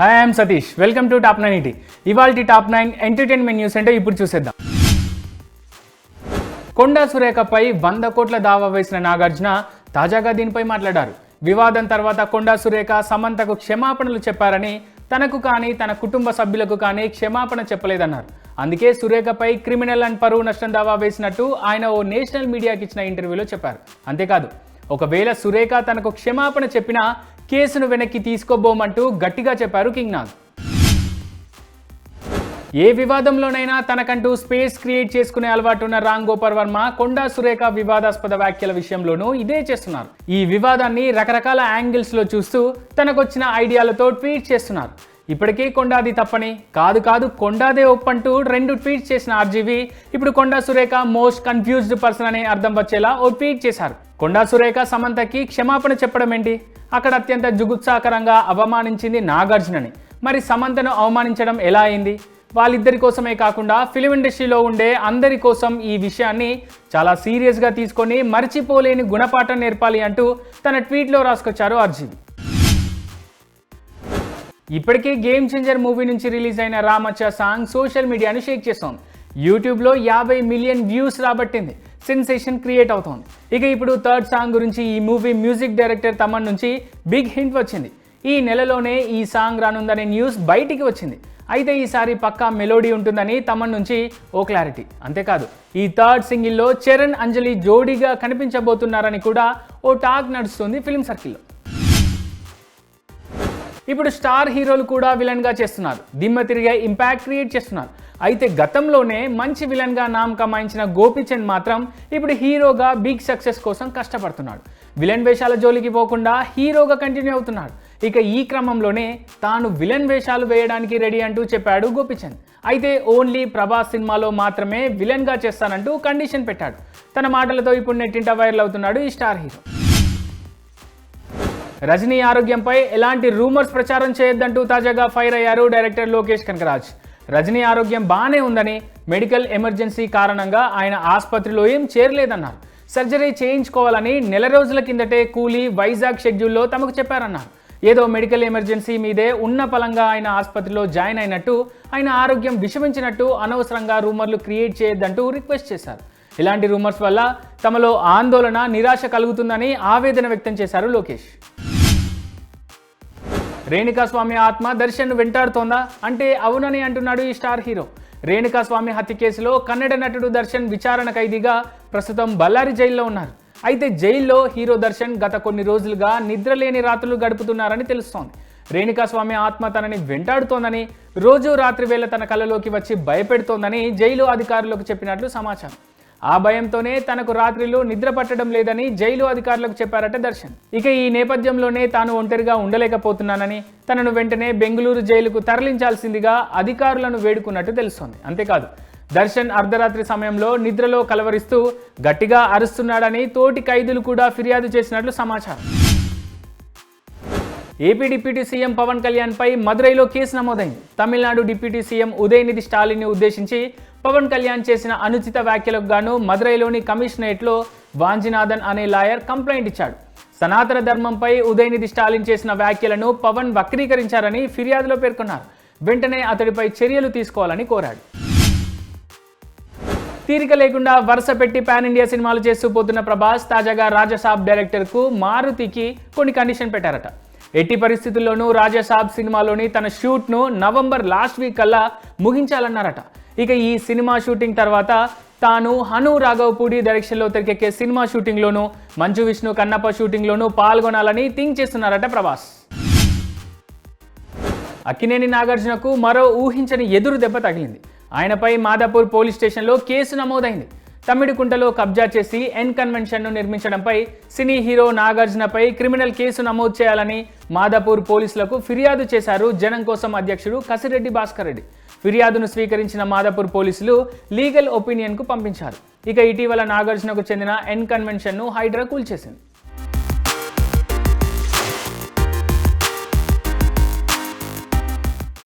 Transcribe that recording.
Hi I'm Satish welcome to top nine ET ఇవాళ top nine entertainment news అంటే ఇప్పుడు చూసేద్దాం. కొండా సురేఖపై వంద కోట్ల దావా వేసిన నాగార్జున తాజాగా దీనిపై మాట్లాడారు. వివాదం తర్వాత కొండా సురేఖ సమంతకు క్షమాపణలు చెప్పారని తనకు కానీ తన కుటుంబ సభ్యులకు కానీ క్షమాపణ చెప్పలేదన్నారు. అందుకే సురేఖపై క్రిమినల్ అండ్ పరువు నష్టం దావా వేసినట్టు ఆయన ఓ నేషనల్ మీడియాకి ఇచ్చిన ఇంటర్వ్యూలో చెప్పారు. అంతేకాదు ఒకవేళ సురేఖ తనకు క్షమాపణ చెప్పినా కేసును వెనక్కి తీసుకోబోమంటూ గట్టిగా చెప్పారు కింగ్ నాగ్. ఏ వివాదంలోనైనా తనకంటూ స్పేస్ క్రియేట్ చేసుకునే అలవాటు ఉన్న రామ్ గోపాల్ వర్మ కొండా సురేఖ వివాదాస్పద వ్యాఖ్యల విషయంలోనూ ఇదే చేస్తున్నారు. ఈ వివాదాన్ని రకరకాల యాంగిల్స్లో చూస్తూ తనకొచ్చిన ఐడియాలతో ట్వీట్ చేస్తున్నారు. ఇప్పటికే కొండాది తప్పని. కాదు కాదు కొండాదే ఒప్పంటూ రెండు ట్వీట్ చేసిన ఆర్జీవి ఇప్పుడు Konda Surekha most confused person అనే అర్థం వచ్చేలా ఓ ట్వీట్ చేశారు. కొండా సురేఖ సమంతకి క్షమాపణ చెప్పడం ఏంటి? అక్కడ అత్యంత జుగుత్సాకరంగా అవమానించింది నాగార్జునని. మరి సమంతను అవమానించడం ఎలా అయింది? వాళ్ళిద్దరి కోసమే కాకుండా ఫిలిం ఇండస్ట్రీలో ఉండే అందరి కోసం ఈ విషయాన్ని చాలా సీరియస్గా తీసుకొని మర్చిపోలేని గుణపాఠం నేర్పాలి అంటూ తన ట్వీట్లో రాసుకొచ్చారు ఆర్జీవి. ఇప్పటికే గేమ్ చేంజర్ మూవీ నుంచి రిలీజ్ అయిన రామచ్చ సాంగ్ సోషల్ మీడియాను షేక్ చేస్తోంది. యూట్యూబ్లో యాభై మిలియన్ వ్యూస్ రాబట్టింది. సెన్సేషన్ క్రియేట్ అవుతోంది. ఇక ఇప్పుడు థర్డ్ సాంగ్ గురించి ఈ మూవీ మ్యూజిక్ డైరెక్టర్ తమన్ నుంచి బిగ్ హింట్ వచ్చింది. ఈ నెలలోనే ఈ సాంగ్ రానుందనే న్యూస్ బయటికి వచ్చింది. అయితే ఈసారి పక్కా మెలోడీ ఉంటుందని తమన్ నుంచి ఓ క్లారిటీ అంతేకాదు ఈ థర్డ్ సింగిల్లో చరణ్ అంజలి జోడీగా కనిపించబోతున్నారని కూడా ఓ టాక్ నడుస్తుంది ఫిల్మ్ సర్కిల్లో ఇప్పుడు స్టార్ హీరోలు కూడా విలన్గా చేస్తున్నారు. దిమ్మ తిరిగే ఇంపాక్ట్ క్రియేట్ చేస్తున్నారు. అయితే గతంలోనే మంచి విలన్గా నామ్ కమాయించిన గోపీచంద్ మాత్రం ఇప్పుడు హీరోగా బిగ్ సక్సెస్ కోసం కష్టపడుతున్నాడు. విలన్ వేషాల జోలికి పోకుండా హీరోగా కంటిన్యూ అవుతున్నాడు. ఇక ఈ క్రమంలోనే తాను విలన్ వేషాలు వేయడానికి రెడీ అంటూ చెప్పాడు గోపిచంద్ అయితే ఓన్లీ ప్రభాస్ సినిమాలో మాత్రమే విలన్గా చేస్తానంటూ కండిషన్ పెట్టాడు. తన మాటలతో ఇప్పుడు నెట్టింట వైరల్ అవుతున్నాడు ఈ స్టార్ హీరో. రజనీ ఆరోగ్యంపై ఎలాంటి రూమర్స్ ప్రచారం చేయొద్దంటూ తాజాగా ఫైర్ అయ్యారు డైరెక్టర్ లోకేష్ కనకరాజ్. రజనీ ఆరోగ్యం బాగానే ఉందని మెడికల్ ఎమర్జెన్సీ కారణంగా ఆయన ఆసుపత్రిలో ఏం చేరలేదన్నారు. సర్జరీ చేయించుకోవాలని నెల రోజుల కిందటే కూలీ వైజాగ్ షెడ్యూల్లో తమకు చెప్పారన్నారు. ఏదో మెడికల్ ఎమర్జెన్సీ మీదే ఉన్న పలంగా ఆయన ఆసుపత్రిలో జాయిన్ అయినట్టు ఆయన ఆరోగ్యం విషమించినట్టు అనవసరంగా రూమర్లు క్రియేట్ చేయొద్దంటూ రిక్వెస్ట్ చేశారు. ఇలాంటి రూమర్స్ వల్ల తమలో ఆందోళన నిరాశ కలుగుతుందని ఆవేదన వ్యక్తం చేశారు లోకేష్. రేణుకాస్వామి ఆత్మ దర్శన్ వెంటాడుతోందా? అంటే అవునని అంటున్నాడు ఈ స్టార్ హీరో. రేణుకాస్వామి హత్య కేసులో కన్నడ నటుడు దర్శన్ విచారణ ఖైదీగా ప్రస్తుతం బళ్ళారి జైల్లో ఉన్నారు. అయితే జైల్లో హీరో దర్శన్ గత కొన్ని రోజులుగా నిద్రలేని రాత్రులు గడుపుతున్నారని తెలుస్తోంది. రేణుకాస్వామి ఆత్మ తనని వెంటాడుతోందని రోజు రాత్రి వేళ తన కళ్ళలోకి వచ్చి భయపెడుతోందని జైలు అధికారులకు చెప్పినట్లు సమాచారం. ఆ భయంతోనే తనకు రాత్రిలో నిద్ర పట్టడం లేదని జైలు అధికారులకు చెప్పారట దర్శన్. ఇక ఈ నేపథ్యంలోనే తాను ఒంటరిగా ఉండలేకపోతున్నానని తనను వెంటనే బెంగళూరు జైలుకు తరలించాల్సిందిగా అధికారులను వేడుకున్నట్టు తెలుస్తోంది. అంతేకాదు దర్శన్ అర్ధరాత్రి సమయంలో నిద్రలో కలవరిస్తూ గట్టిగా అరుస్తున్నాడని తోటి ఖైదీలు కూడా ఫిర్యాదు చేసినట్లు సమాచారం. AP deputy CM Pawan Kalyan పై మదురైలో కేసు నమోదైంది. తమిళనాడు డిప్యూటీ సీఎం ఉదయనిధి స్టాలిన్ని ఉద్దేశించి పవన్ కళ్యాణ్ చేసిన అనుచిత వ్యాఖ్యలకు గాను మదురైలోని కమిషనరేట్లో వాంజినాథన్ అనే లాయర్ కంప్లైంట్ ఇచ్చాడు. సనాతన ధర్మంపై ఉదయనిధి స్టాలిన్ చేసిన వ్యాఖ్యలను పవన్ వక్రీకరించారని ఫిర్యాదులో పేర్కొన్నారు. వెంటనే అతడిపై చర్యలు తీసుకోవాలని కోరాడు. తీరిక లేకుండా వరుస పెట్టి పాన్ ఇండియా సినిమాలు చేస్తూ పోతున్న ప్రభాస్ తాజాగా రాజసాబ్ డైరెక్టర్కు మారుతికి కొన్ని కండిషన్ పెట్టారట. ఎట్టి పరిస్థితుల్లోనూ రాజసాబ్ సినిమాలోని తన షూట్ను నవంబర్ లాస్ట్ వీక్ కల్లా ముగించాలన్నారట. ఇక ఈ సినిమా షూటింగ్ తర్వాత తాను హను రాఘవపూడి డైరెక్షన్లో తెరకెక్కే సినిమా షూటింగ్లోనూ మంచు విష్ణు కన్నప్ప షూటింగ్లోనూ పాల్గొనాలని థింక్ చేస్తున్నారట ప్రభాస్. అక్కినేని నాగార్జునకు మరో ఊహించని ఎదురు దెబ్బ తగిలింది. ఆయనపై మాదాపూర్ పోలీస్ స్టేషన్లో కేసు నమోదైంది. తమిడికుంటలో కబ్జా చేసి ఎన్ కన్వెన్షన్ను నిర్మించడంపై సినీ హీరో నాగార్జునపై క్రిమినల్ కేసు నమోదు చేయాలని మాదాపూర్ పోలీసులకు ఫిర్యాదు చేశారు జనం కోసం అధ్యక్షుడు కసిరెడ్డి భాస్కర్ రెడ్డి. ఫిర్యాదును స్వీకరించిన మాదాపూర్ పోలీసులు లీగల్ ఒపీనియన్కు పంపించారు. ఇక ఇటీవల నాగార్జునకు చెందిన ఎన్ కన్వెన్షన్ను హైడ్రా కూల్చేసింది.